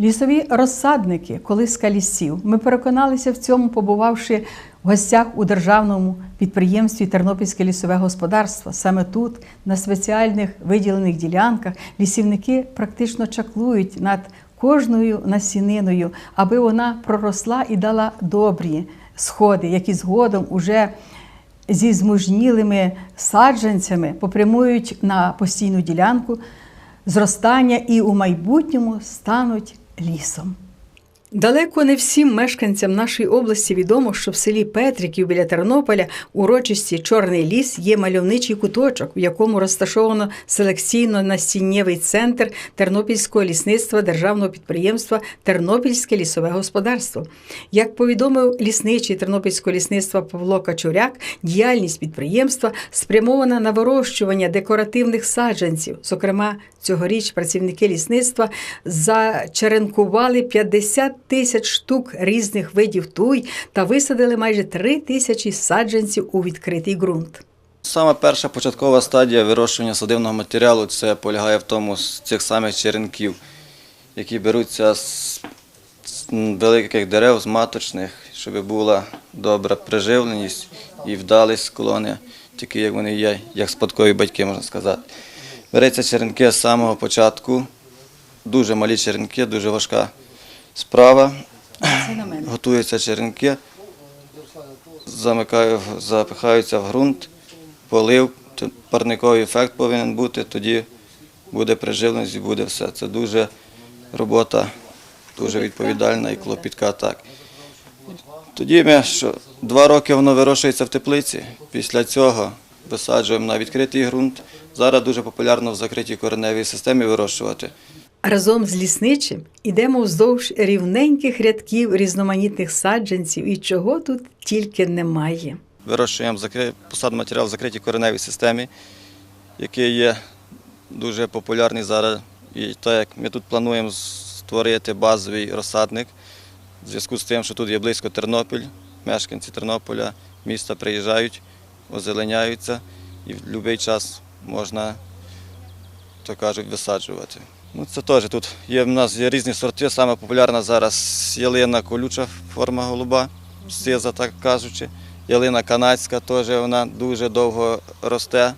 Лісові розсадники, колиска лісів. Ми переконалися в цьому, побувавши в гостях у державному підприємстві Тернопільське лісове господарство. Саме тут, на спеціальних виділених ділянках, лісівники практично чаклують над кожною насіниною, аби вона проросла і дала добрі сходи, які згодом уже зі змужнілими саджанцями попрямують на постійну ділянку зростання і у майбутньому стануть лісом. Далеко не всім мешканцям нашої області відомо, що в селі Петриків біля Тернополя урочисті Чорний ліс є мальовничий куточок, в якому розташовано селекційно-насіннєвий центр Тернопільського лісництва державного підприємства Тернопільське лісове господарство. Як повідомив лісничий Тернопільського лісництва Павло Качуряк, діяльність підприємства спрямована на вирощування декоративних саджанців. Зокрема, цьогоріч працівники лісництва зачеренкували 50 тисяч штук різних видів туй та висадили майже 3 тисячі саджанців у відкритий ґрунт. Саме перша початкова стадія вирощування садивного матеріалу це полягає в тому з цих самих черенків, які беруться з великих дерев, з маточних, щоб була добра приживленість і вдалість колони, такі як вони є, як спадкові батьки, можна сказати. Береться черенки з самого початку, дуже малі черенки, дуже важка справа. Готуються черенки, замикаю, запихаються в ґрунт, полив, парниковий ефект повинен бути, тоді буде приживленість і буде все. Це дуже робота, дуже відповідальна і клопітка. Так. Тоді ми що, два роки воно вирощується в теплиці, після цього висаджуємо на відкритий ґрунт. Зараз дуже популярно в закритій кореневій системі вирощувати. Разом з лісничим ідемо вздовж рівненьких рядків різноманітних саджанців і чого тут тільки немає. Вирощуємо закри- посадматеріал в закритій кореневій системі, який є дуже популярний зараз. І так як ми тут плануємо створити базовий розсадник, в зв'язку з тим, що тут є близько Тернопіль, мешканці Тернополя, міста приїжджають, озеленяються і в будь-який час можна, то кажуть, висаджувати. Ну, це теж тут є в нас є різні сорти. Саме популярна зараз ялина колюча форма голуба, сиза, так кажучи. Ялина канадська теж вона дуже довго росте.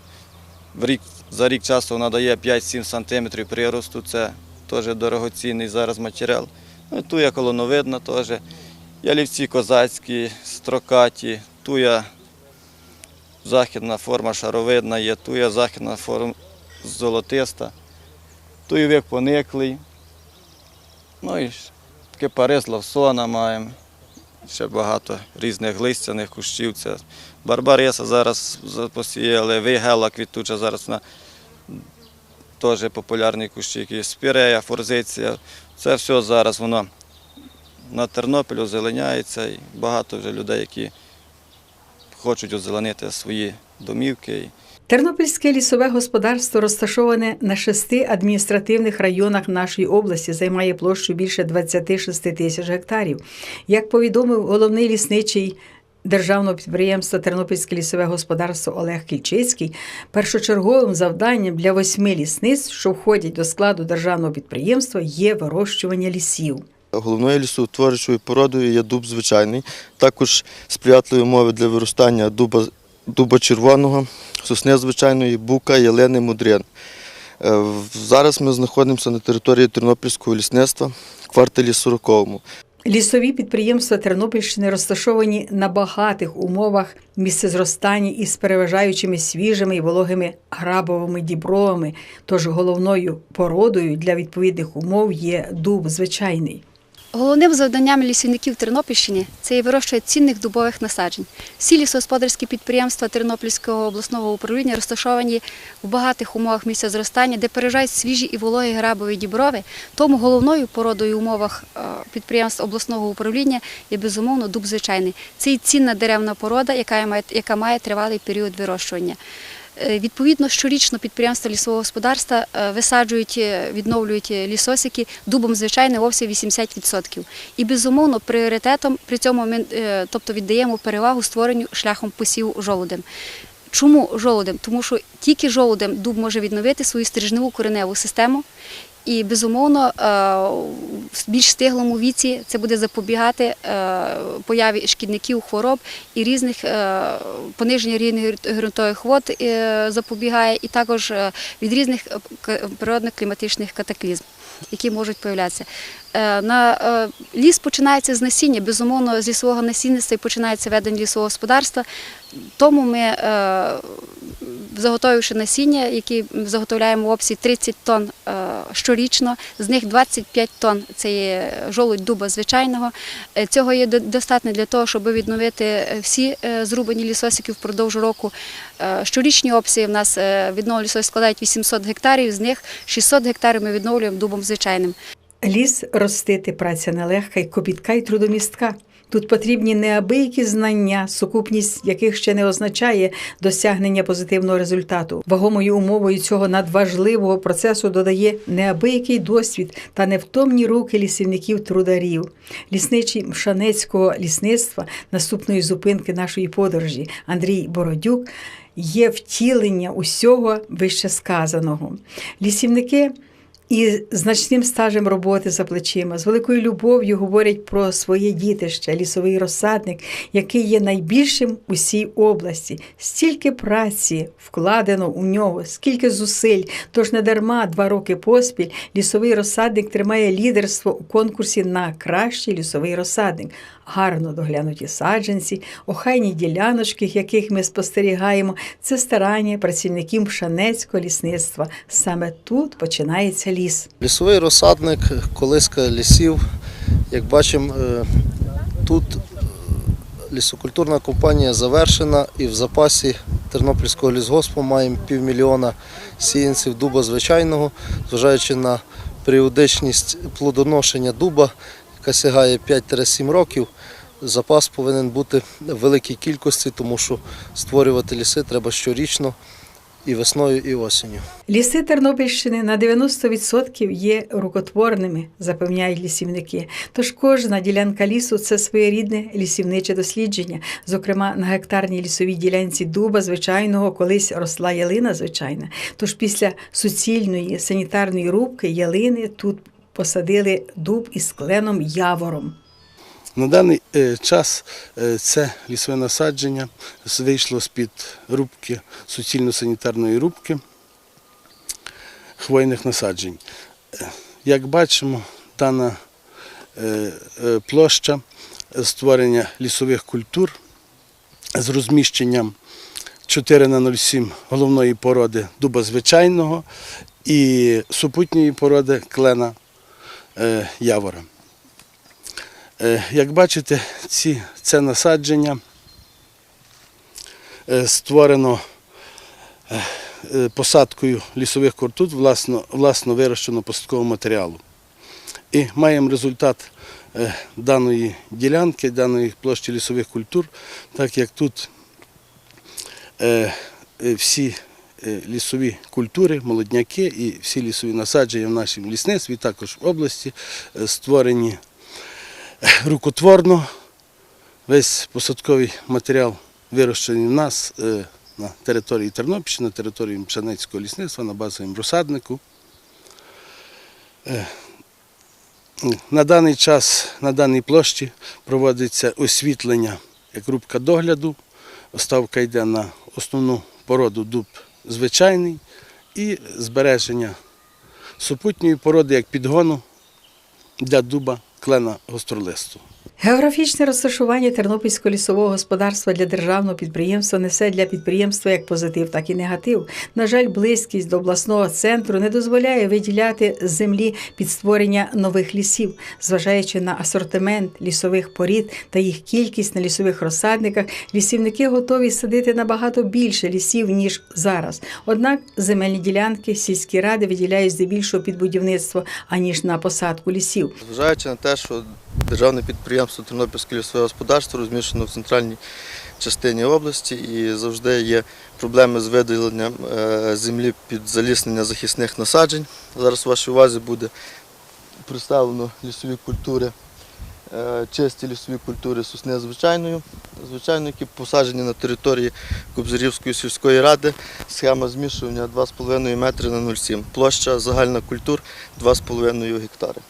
В рік, за рік часу вона дає 5-7 см приросту. Це теж дорогоцінний зараз матеріал. Ну, туя колоновидна теж. Ялівці козацькі, строкаті, туя західна форма шаровидна є, туя західна форма золотиста, туєвик пониклий. Ну і кипарис лавсона маємо. Ще багато різних листяних кущів. Це барбариса зараз посіяли, вигела квітуча зараз вона теж популярні кущі, які спірея, форзиція. Це все зараз воно на Тернопіль озеленяється і багато вже людей, які хочуть озеленити свої домівки. Тернопільське лісове господарство розташоване на шести адміністративних районах нашої області, займає площу більше 26 тисяч гектарів. Як повідомив головний лісничий державного підприємства Тернопільське лісове господарство Олег Кільчицький, першочерговим завданням для восьми лісництв, що входять до складу державного підприємства, є вирощування лісів. Головною лісоутворюючою породою є дуб звичайний. Також сприятливі умови для виростання дуба, дуба червоного, сосни звичайної, бука, ялини, мудрин. Е, Зараз ми знаходимося на території Тернопільського лісництва, кварталі 40. Лісові підприємства Тернопільщини розташовані на багатих умовах місцезростання із переважаючими свіжими і вологими грабовими дібровами. Тож головною породою для відповідних умов є дуб звичайний. Головним завданням лісівників Тернопільщини це є вирощування цінних дубових насаджень. Всі лісогосподарські підприємства Тернопільського обласного управління розташовані в багатих умовах місця зростання, де переважають свіжі і вологі грабові діброви. Тому головною породою в умовах е, підприємств обласного управління є безумовно дуб звичайний. Це і цінна деревна порода, яка має тривалий період вирощування. Е, Відповідно, щорічно підприємства лісового господарства е, висаджують, е, відновлюють лісосики дубом звичайно, обсяг 80%. І безумовно пріоритетом при цьому ми тобто віддаємо перевагу створенню шляхом посіву жолудем. Чому жолудем? Тому що тільки жолудем дуб може відновити свою стрижневу кореневу систему І безумовно е, в більш стиглому віці це буде запобігати е, появі шкідників, хвороб і різних е, пониження рівня ґрунтових вод запобігає, і також від різних природних кліматичних катаклізм, які можуть появлятися. На ліс починається з насіння. Безумовно, з лісового насінництва і починається ведення лісового господарства. Тому ми, заготовивши насіння, які заготовляємо в обсязі 30 тонн щорічно, з них 25 тонн це є жолудь дуба звичайного. Е, Цього є до- достатньо для того, щоб відновити е, всі е, зрубані лісосики впродовж року. Щорічні обсяги в нас відновлення лісосів складають 800 гектарів, з них 600 гектарів ми відновлюємо дубом звичайним. Ліс ростити праця нелегка й копітка й трудомістка. Тут потрібні неабиякі знання, сукупність яких ще не означає досягнення позитивного результату. Вагомою умовою цього надважливого процесу додає неабиякий досвід та невтомні руки лісівників-трударів. Лісничий Мшанецького лісництва, наступної зупинки нашої подорожі, Андрій Бородюк, є втілення усього вищесказаного. Лісівники і значним стажем роботи за плечима, з великою любов'ю говорять про своє дітище, лісовий розсадник, який є найбільшим у всій області. Стільки праці вкладено у нього, скільки зусиль. Тож не дарма два роки поспіль лісовий розсадник тримає лідерство у конкурсі на кращий лісовий розсадник. Гарно доглянуті саджанці, охайні діляночки, яких ми спостерігаємо, це старання працівників Шанецького лісництва. Саме тут починається ліс. Лісовий розсадник, колиска лісів. Як бачимо, е, тут е, лісокультурна компанія завершена і в запасі Тернопільського лісгоспу маємо півмільйона сіянців дуба звичайного, зважаючи на періодичність плодоношення дуба, яка сягає 5-7 років. Запас повинен бути в великій кількості, тому що створювати ліси треба щорічно і весною, і осінню. Ліси Тернопільщини на 90% є рукотворними, запевняють лісівники. Тож кожна ділянка лісу це своєрідне лісівниче дослідження. Зокрема, на гектарній лісовій ділянці дуба звичайного колись росла ялина звичайна. Тож після суцільної санітарної рубки ялини тут посадили дуб із кленом явором. На даний е, час е, це лісове насадження вийшло з-під рубки, суцільно-санітарної рубки хвойних насаджень. Е, Як бачимо, дана площа створення лісових культур з розміщенням 4 на 07 головної породи дуба звичайного і супутньої породи клена явора. Е, Як бачите, ці, це насадження е, створено е, е, посадкою лісових культур власно, власно вирощеного посадкового матеріалу. І маємо результат е, даної ділянки, даної площі лісових культур, так як тут е, е, всі е, лісові культури, молодняки і всі лісові насадження в нашому лісництві, також в області, е, створені рукотворно. Весь посадковий матеріал вирощений в нас е, на території Тернопільщини, на території Пшенецького лісництва, на базовому розсаднику. Е, На даний час, на даній площі проводиться освітлення як рубка догляду. Ставка йде на основну породу дуб звичайний і збереження супутньої породи як підгону для дуба клена гостролисту. Географічне розташування Тернопільського лісового господарства для державного підприємства несе для підприємства як позитив, так і негатив. На жаль, близькість до обласного центру не дозволяє виділяти землі під створення нових лісів, зважаючи на асортимент лісових порід та їх кількість на лісових розсадниках. Лісівники готові садити набагато більше лісів ніж зараз. Однак земельні ділянки сільські ради виділяють здебільшого під будівництво аніж на посадку лісів. Зважаючи на те, що державне підприємство Тернопільське лісове господарство розміщено в центральній частині області і завжди є проблеми з виділенням е, землі під заліснення захисних насаджень. Зараз у вашій увазі буде представлено лісові культури е, чисті лісові культури сосни звичайною, звичайно, які посаджені на території Кобзарівської сільської ради. Схема змішування 2,5 метри на 0,7. Площа загальна культур 2,5 гектари.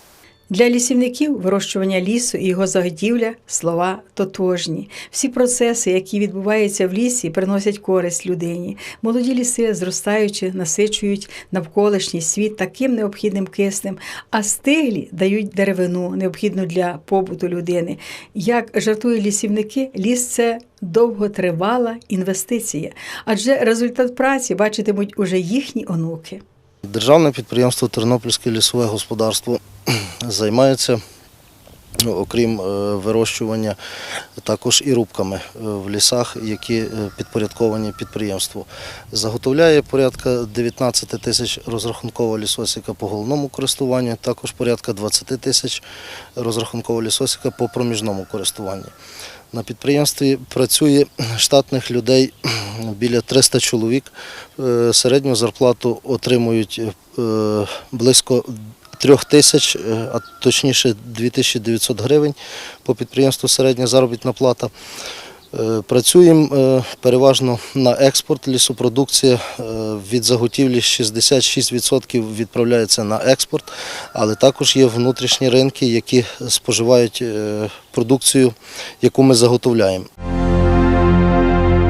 Для лісівників вирощування лісу і його загодівля слова тотожні. Всі процеси, які відбуваються в лісі, приносять користь людині. Молоді ліси, зростаючи, насичують навколишній світ таким необхідним киснем, а стиглі дають деревину, необхідну для побуту людини. Як жартують лісівники, ліс це довготривала інвестиція, адже результат праці бачитимуть уже їхні онуки. Державне підприємство Тернопільське лісове господарство займається, окрім е, вирощування, також і рубками е, в лісах, які е, підпорядковані підприємству. Заготовляє порядка 19 тисяч розрахункова лісосіка по головному користуванню, також порядка 20 тисяч розрахункова лісосіка по проміжному користуванню. На підприємстві працює штатних людей біля 300 чоловік. Е, Середню зарплату отримують е, близько 3 тисяч, е, а точніше 2900 гривень по підприємству середня заробітна плата. Працюємо переважно на експорт. Лісопродукція від заготівлі 66% відправляється на експорт, але також є внутрішні ринки, які споживають продукцію, яку ми заготовляємо.